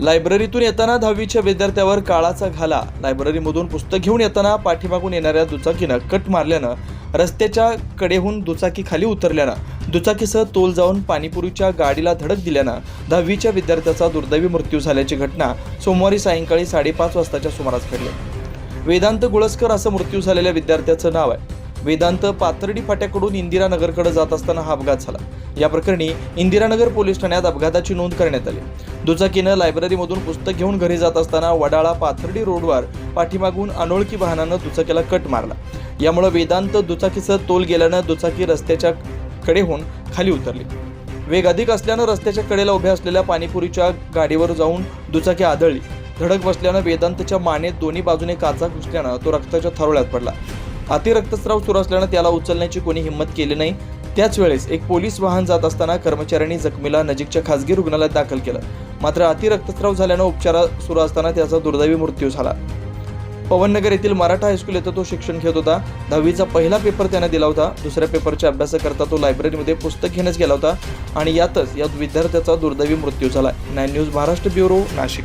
लायब्ररीतून येताना दहावीच्या विद्यार्थ्यावर काळाचा घाला. लायब्ररीमधून पुस्तक घेऊन येताना पाठीमागून येणाऱ्या दुचाकीनं कट मारल्यानं रस्त्याच्या कडेहून दुचाकी खाली उतरल्यानं दुचाकीसह तोल जाऊन पाणीपुरीच्या गाडीला धडक दिल्यानं दहावीच्या विद्यार्थ्याचा दुर्दैवी मृत्यू झाल्याची घटना सोमवारी सायंकाळी साडेपाच वाजताच्या सुमारास घडली. वेदांत गुळसकर असं मृत्यू झालेल्या विद्यार्थ्याचं नाव आहे. वेदांत पाथर्डी फाट्याकडून इंदिरानगरकडे जात असताना हा अपघात झाला. या प्रकरणी इंदिरानगर पोलीस ठाण्यात अपघाताची नोंद करण्यात आली. दुचाकीनं लायब्ररीमधून पुस्तक घेऊन घरी जात असताना वडाळा पाथर्डी रोडवर पाठीमागून अनोळखी वाहनानं दुचाकीला कट मारला. यामुळे वेदांत दुचाकीसह तोल गेल्यानं दुचाकी रस्त्याच्या कडेहून खाली उतरली. वेग अधिक असल्यानं रस्त्याच्या कडेला उभ्या असलेल्या पाणीपुरीच्या गाडीवर जाऊन दुचाकी आदळली. धडक बसल्यानं वेदांतच्या मानेत दोन्ही बाजूने काचा घुसल्यानं तो रक्ताच्या थरोळ्यात पडला. अतिरक्तस्राव सुरू असल्यानं त्याला उचलण्याची कोणी हिंमत केली नाही. त्याच वेळेस एक पोलीस वाहन जात असताना कर्मचाऱ्यांनी जखमीला नजीकच्या खासगी रुग्णालयात दाखल केलं. मात्र अतिरक्तस्राव झाल्यानं उपचार सुरू असताना त्याचा दुर्दैवी मृत्यू झाला. पवननगर येथील मराठा हायस्कूल येथे तो शिक्षण घेत होता. दहावीचा पहिला पेपर त्याने दिला होता. दुसऱ्या पेपरच्या अभ्यासाकरता तो लायब्ररीमध्ये पुस्तक घेण्यास गेला होता आणि यातच या विद्यार्थ्याचा दुर्दैवी मृत्यू झाला. Nine news Maharashtra bureau Nashik.